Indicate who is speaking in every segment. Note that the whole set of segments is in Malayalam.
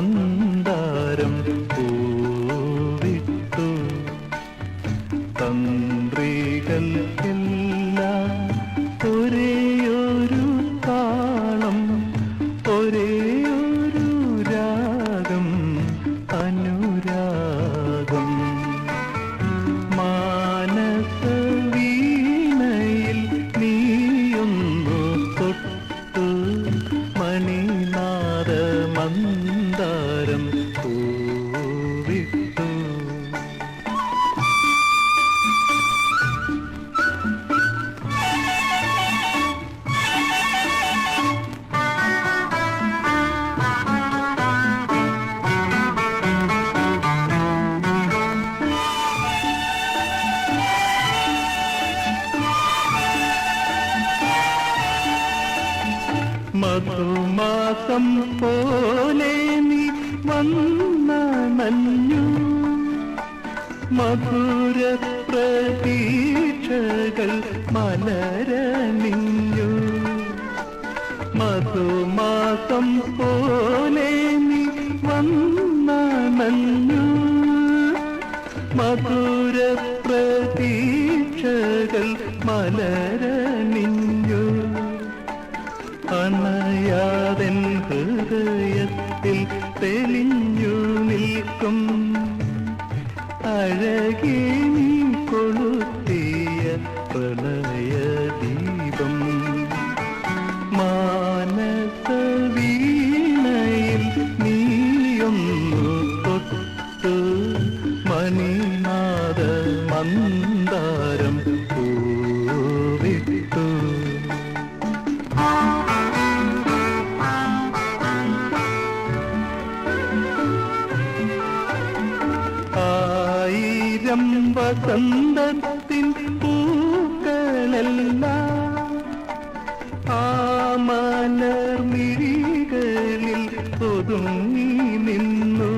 Speaker 1: മന്ദാരം പൂവിട്ടു. തന്ത്രികൾ എല്ലാം ഒരേയൊരു താളം ഒരേയൊരു മധുമാസം പോലെ നീ വന്നണഞ്ഞു മധുര പ്രതീക്ഷകൾ മലരണിഞ്ഞു മധുമാസം പോലെ നീ വന്നണഞ്ഞു മധുര പ്രതീക്ഷകൾ മലരണിഞ്ഞു തെളിഞ്ഞു നിൽക്കും. അഴകേ നീ കൊളുത്തിയ പ്രണയദീപം മാനസ വീണയിൽ നീയൊന്നു തൊട്ടു മണിനാഥ മന്ദാരം ആയിരം വസന്തത്തിൻ പൂക്കളെല്ലാം ആ മലർമിഴികളിൽ ഒതുങ്ങി നിന്നു.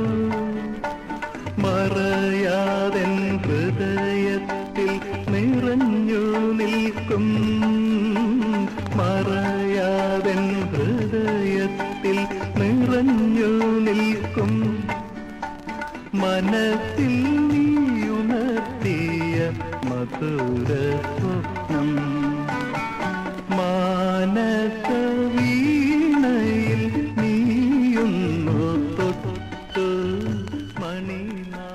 Speaker 1: മറയാതൻ ഹൃദയത്തിൽ നിറഞ്ഞു നിൽക്കും. മറയാതൻ ഹൃദയത്തിൽ നിറഞ്ഞു നിൽക്കും. മനസ്സിൽ മധുര സ്വപ്നം മാനസ വീണയിൽ നീയൊന്നു തൊട്ട് മണിനാ